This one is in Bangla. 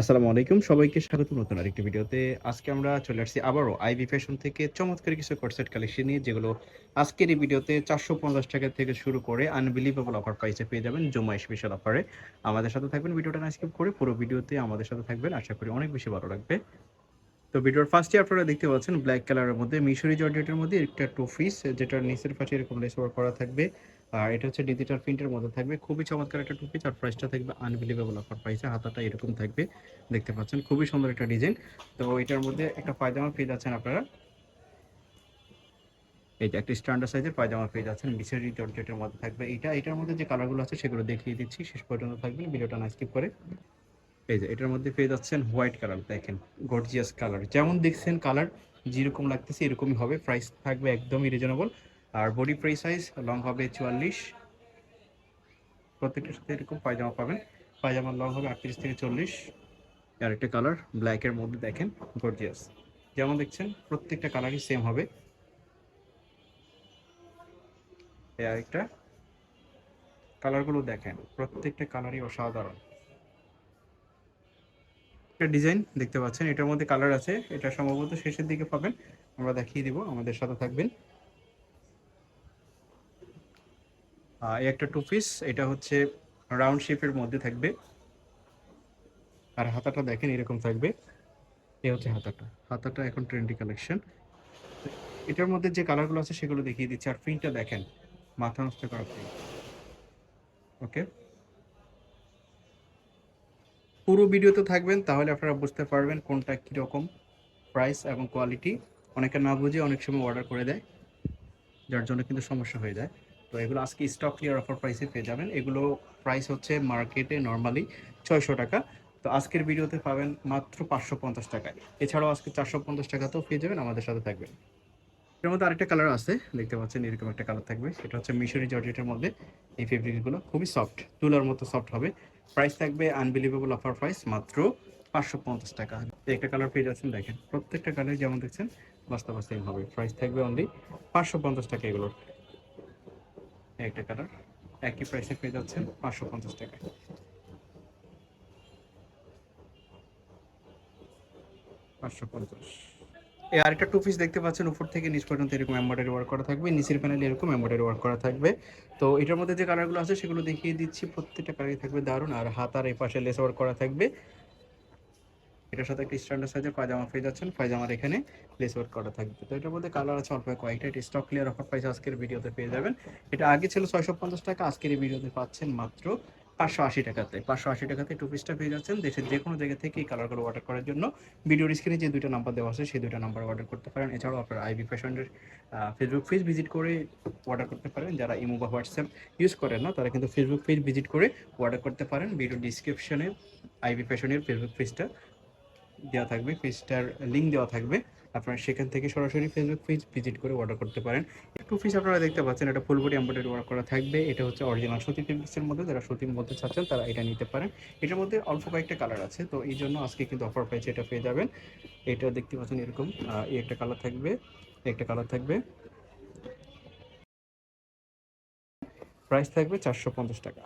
আসসালামু আলাইকুম। সবাইকে স্বাগত নতুন আরেকটি ভিডিওতে। আজকে আমরা চলে আসছি আবারও আইবি ফ্যাশন থেকে চমৎকার কিছু কোর্সেট কালেকশন নিয়ে, যেগুলো আজকের এই ভিডিওতে চারশো পঞ্চাশ টাকা থেকে শুরু করে আনবিলিভেবল অফার প্রাইসে পেয়ে যাবেন জুমাই স্পেশাল অফারে আমাদের সাথে থাকবেন, ভিডিওটা না স্কিপ করে পুরো ভিডিওতে আমাদের সাথে থাকবেন। আশা করি অনেক বেশি ভালো লাগবে। তো ভিডিওর ফার্স্টে আপনারা দেখতে পাচ্ছেন ব্ল্যাক কালারের মধ্যে, মিশরি জর্জেটের মধ্যে, একটা টু পিস যেটার নিচের পাশে এরকম লেস ওয়ার্ক করা থাকবে। আর এটা হচ্ছে ডিজিটাল প্রিন্টের মধ্যে থাকবে। খুবই চমৎকার একটা টু পিস আর প্রাইসটা থাকবে আনবিলিভেবল অফার প্রাইসে হাতাটা এরকম থাকবে, দেখতে পাচ্ছেন। খুবই সুন্দর একটা ডিজাইন তো এটার মধ্যে একটা পায়জামা পেয়ে যাচ্ছেন আপনারা। এই যে একটা স্ট্যান্ডার্ড সাইজের পায়জামা পেয়ে যাচ্ছেন। মিশরি জর্জেটের মধ্যে থাকবে। এটা, এটার মধ্যে যে কালারগুলো আছে সেগুলো দেখিয়ে দিচ্ছি। শেষ পর্যন্ত থাকবে ভিডিওটা না স্কিপ করে। এই যে এটার মধ্যে পেয়ে যাচ্ছেন হোয়াইট কালার দেখেন। গর্জিয়াস কালার যেমন দেখছেন কালার যেরকম লাগতেছে এরকমই হবে। প্রাইস থাকবে একদমই রিজনেবল আর বডি প্রাইস সাইজ লং হবে চুয়াল্লিশ। প্রত্যেকটার সাথে এরকম পায়জামা পাবেন। পায়জামার লং হবে আটত্রিশ থেকে চল্লিশ। আর একটা কালার ব্ল্যাকের মধ্যে দেখেন গর্জিয়াস যেমন দেখছেন, প্রত্যেকটা কালারই সেম হবে। আরেকটা কালারগুলো দেখেন, প্রত্যেকটা কালারই অসাধারণ। একটা ডিজাইন দেখতে পাচ্ছেন, এটার মধ্যে কালার আছে। এটা সম্ভবত শেষের দিকে পাবেন। আমরা দেখিয়ে দিব, আমাদের সাথে থাকবেন। এই একটা টু পিস এটা হচ্ছে রাউন্ড শেপের মধ্যে থাকবে। আর হাতাটা দেখেন এরকম থাকবে। এই হচ্ছে হাতাটা। হাতাটা এখন ট্রেন্ডি কালেকশন এটার মধ্যে যে কালারগুলো আছে সেগুলো দেখিয়ে দিচ্ছি। আর প্রিন্টটা দেখেন, মাথা নষ্ট করা প্রিন্ট ওকে পুরো ভিডিওতে থাকবেন, তাহলে আপনারা বুঝতে পারবেন কোনটা কীরকম প্রাইস এবং কোয়ালিটি অনেকে না বুঝে অনেক সময় অর্ডার করে দেয়, যার জন্য কিন্তু সমস্যা হয়ে যায়। তো এগুলো আজকে স্টক ক্লিয়ার অফার প্রাইসে পেয়ে যাবেন। এগুলো প্রাইস হচ্ছে মার্কেটে নর্মালি ছয়শো টাকা। তো আজকের ভিডিওতে পাবেন মাত্র পাঁচশো পঞ্চাশ টাকায়। এছাড়াও আজকে চারশো পঞ্চাশ টাকাতেও পেয়ে যাবেন আমাদের সাথে থাকবেন। এর মধ্যে আরেকটা কালার আছে, দেখতে পাচ্ছেন এরকম একটা কালার থাকবে। সেটা হচ্ছে মিশরি জর্জেটের মধ্যে এই ফেব্রিকগুলো খুবই সফট তুলার মতো সফট হবে। প্রাইস থাকবে আনবিলিভেবল অফার প্রাইস মাত্র পাঁচশো পঞ্চাশ টাকা। একটা কালার পেয়ে যাচ্ছেন, দেখেন। প্রত্যেকটা কালার যেমন দেখছেন, বাস্তব সেম হবে। প্রাইস থাকবে অনলি পাঁচশো পঞ্চাশ টাকা এগুলোর। একটা কালার। একই প্রাইসে পেয়ে যাচ্ছেন পাঁচশো পঞ্চাশ টাকায়। পাঁচশো পঞ্চাশ। এই আরেকটা টু পিস দেখতে পাচ্ছেন, উপর থেকে নিচ পর্যন্ত এরকম এমব্রয়ডারি ওয়ার্ক করা থাকবে, নিচের প্যানেলে এরকম এমব্রয়ডারি ওয়ার্ক করা থাকবে। তো এটার মধ্যে যে কালারগুলো আছে, সেগুলো দেখিয়ে দিচ্ছি, প্রত্যেকটা কালারই থাকবে দারুণ। আর হাতার এই পাশে লেস ওয়ার্ক করা থাকবে। এটার সাথে একটা স্ট্যান্ডার্ড সাইজের পায়জামা পেয়ে যাচ্ছেন। পায়জামার এখানে লেস ওয়ার্ক করা থাকবে। তো এটার মধ্যে কালার আছে অল্প কয়েকটা। এটা স্টক ক্লিয়ার অফার প্রাইস আজকের ভিডিওতে পেয়ে যাবেন। এটা আগে ছিল ছয়শো পঞ্চাশ টাকা, আজকের ভিডিওতে পাচ্ছেন মাত্র পাঁচশো আশি টাকাতে। পাঁচশো আশি টাকাতে টু পিসটা পেয়ে যাচ্ছেন। দেশের যে কোনো জায়গা থেকে এই কালারগুলো অর্ডার করার জন্য ভিডিওর স্ক্রিনে যে দুইটা নাম্বার দেওয়া আছে, সেই দুইটা নাম্বার অর্ডার করতে পারেন। এছাড়াও আপনার আইবি ফ্যাশনের ফেসবুক পেজ ভিজিট করে অর্ডার করতে পারেন। যারা ইমো বা হোয়াটসঅ্যাপ ইউজ করেন না, তারা কিন্তু ফেসবুক পেজ ভিজিট করে অর্ডার করতে পারেন। ভিডিও ডিসক্রিপশনে আইবি ফ্যাশনের ফেসবুক পেজটা দেওয়া থাকবে পেজটার লিঙ্ক দেওয়া থাকবে। আপনারা সেখান থেকে সরাসরি ফেসবুক পেজ ভিজিট করে অর্ডার করতে পারেন। একটু পিস আপনারা দেখতে পাচ্ছেন, এটা ফুল বডি এমব্রয়ডারি ওয়ার্ক করা থাকবে। এটা হচ্ছে অরিজিনাল সুতি ফেব্রিক্সের মধ্যে, যারা সুতির মধ্যে চাচ্ছেন তারা এটা নিতে পারেন। এটার মধ্যে অল্প কয়েকটা কালার আছে, তো এই জন্য আজকে কিন্তু অফার প্রাইস এটা পেয়ে যাবেন। এটা দেখতে পাচ্ছেন এরকম এই একটা কালার থাকবে একটা কালার থাকবে। প্রাইস থাকবে চারশো পঞ্চাশ টাকা।